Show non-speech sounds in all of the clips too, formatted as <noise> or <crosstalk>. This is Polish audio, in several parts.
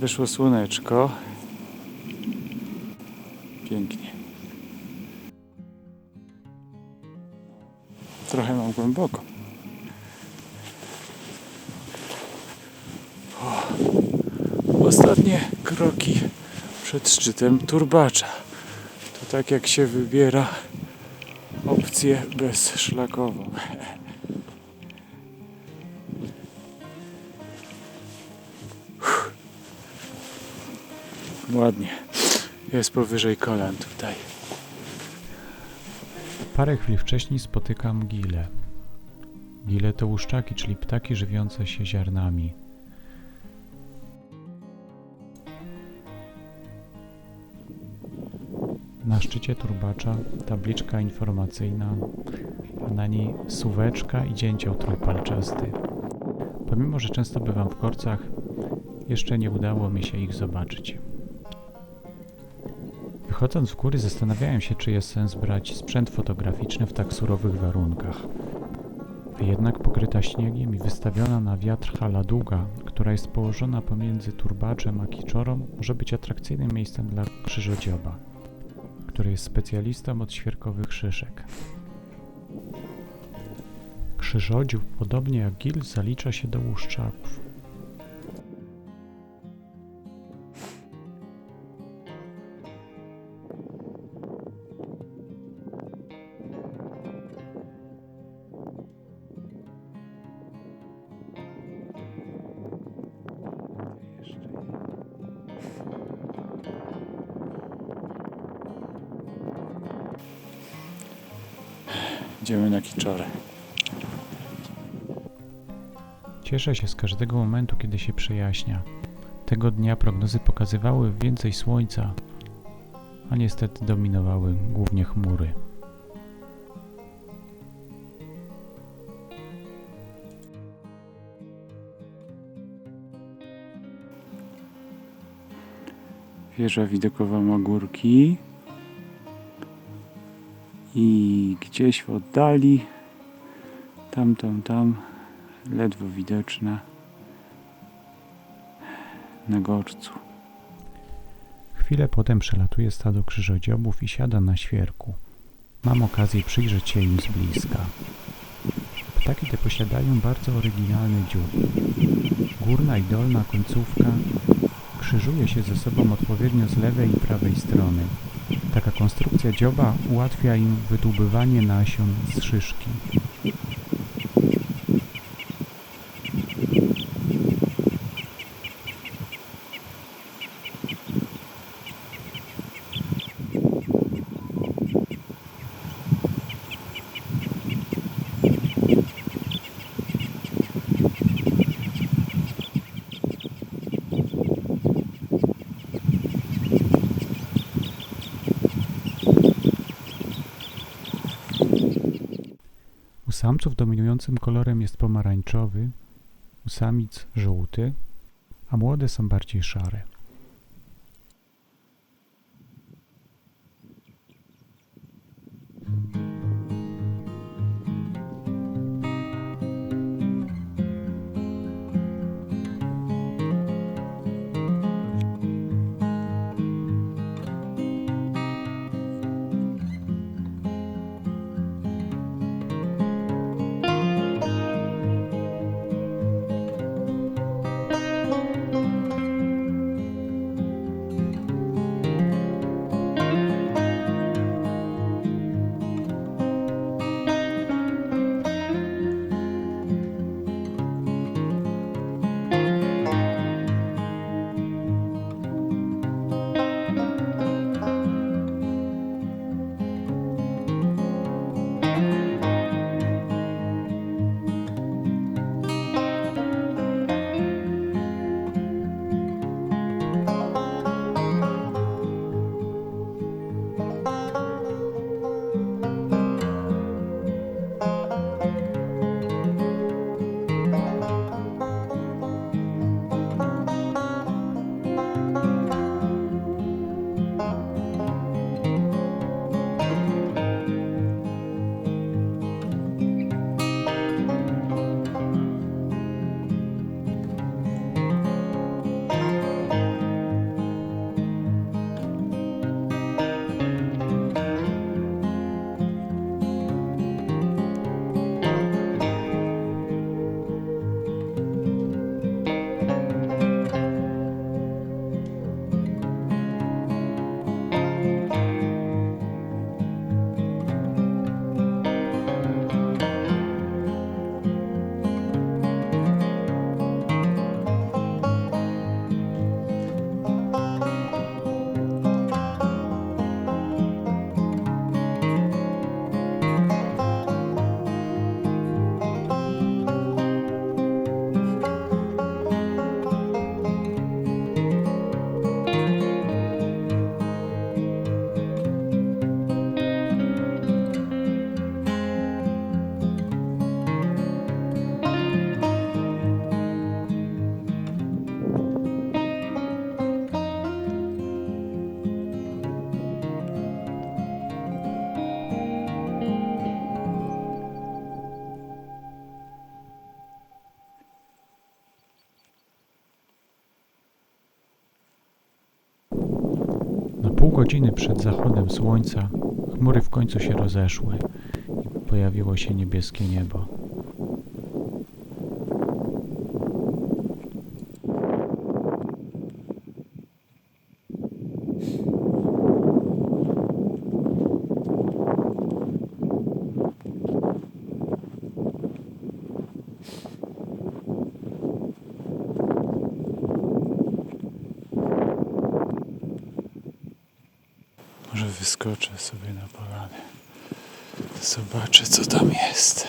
Wyszło słoneczko. Pięknie. Trochę mam głęboko. O, ostatnie kroki przed szczytem Turbacza. To tak jak się wybiera opcję bezszlakową. <laughs> Ładnie. Jest powyżej kolan tutaj. Parę chwil wcześniej spotykam gile. Gile to łuszczaki, czyli ptaki żywiące się ziarnami. Na szczycie turbacza tabliczka informacyjna, a na niej suweczka i dzięcioł trójpalczasty. Pomimo, że często bywam w korcach, jeszcze nie udało mi się ich zobaczyć. Wychodząc w góry zastanawiałem się, czy jest sens brać sprzęt fotograficzny w tak surowych warunkach. Jednak pokryta śniegiem i wystawiona na wiatr hala długa, która jest położona pomiędzy Turbaczem a Kiczorą, może być atrakcyjnym miejscem dla krzyżodzioba, który jest specjalistą od świerkowych szyszek. Krzyżodziób, podobnie jak gil, zalicza się do łuszczaków. Idziemy na Kiczorę. Cieszę się z każdego momentu, kiedy się przejaśnia. Tego dnia prognozy pokazywały więcej słońca, a niestety dominowały głównie chmury. Wieża widokowa ma górki. I gdzieś w oddali, tam, tam, tam, ledwo widoczna na gorcu. Chwilę potem przelatuje stado krzyżodziobów i siada na świerku. Mam okazję przyjrzeć się im z bliska. Ptaki te posiadają bardzo oryginalny dziób. Górna i dolna końcówka krzyżuje się ze sobą odpowiednio z lewej i prawej strony. Taka konstrukcja dzioba ułatwia im wydłubywanie nasion z szyszki. U samców dominującym kolorem jest pomarańczowy, u samic żółty, a młode są bardziej szare. Pół godziny przed zachodem słońca chmury w końcu się rozeszły i pojawiło się niebieskie niebo. Może wyskoczę sobie na polanę. Zobaczę, co tam jest.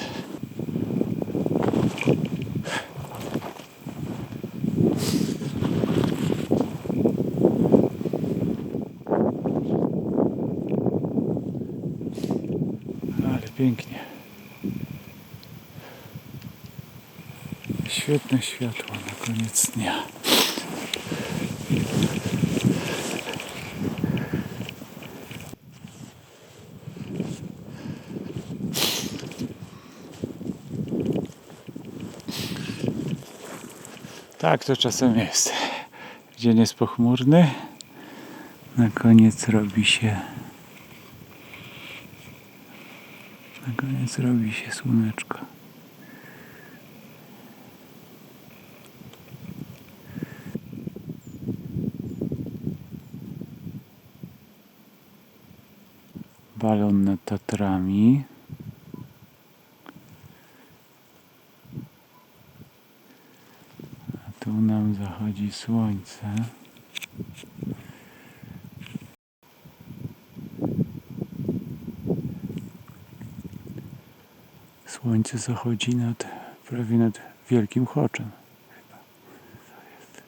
Ale pięknie. Świetne światło na koniec dnia. Tak to czasem jest. Dzień jest pochmurny. Na koniec robi się. Na koniec robi się słoneczko. Balon nad Tatrami. A tu nam zachodzi słońce. Słońce zachodzi nad, prawie nad Wielkim Choczem. Chyba. To jest.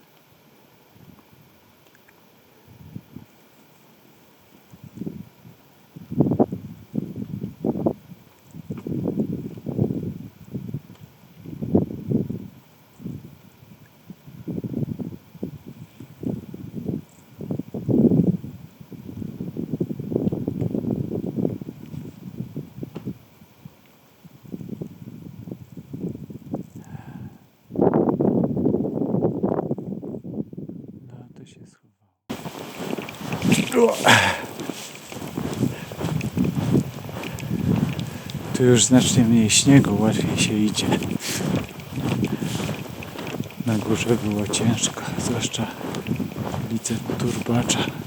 No to się schowało. Tu już znacznie mniej śniegu, łatwiej się idzie. Na górze było ciężko, zwłaszcza ulicę Turbacza.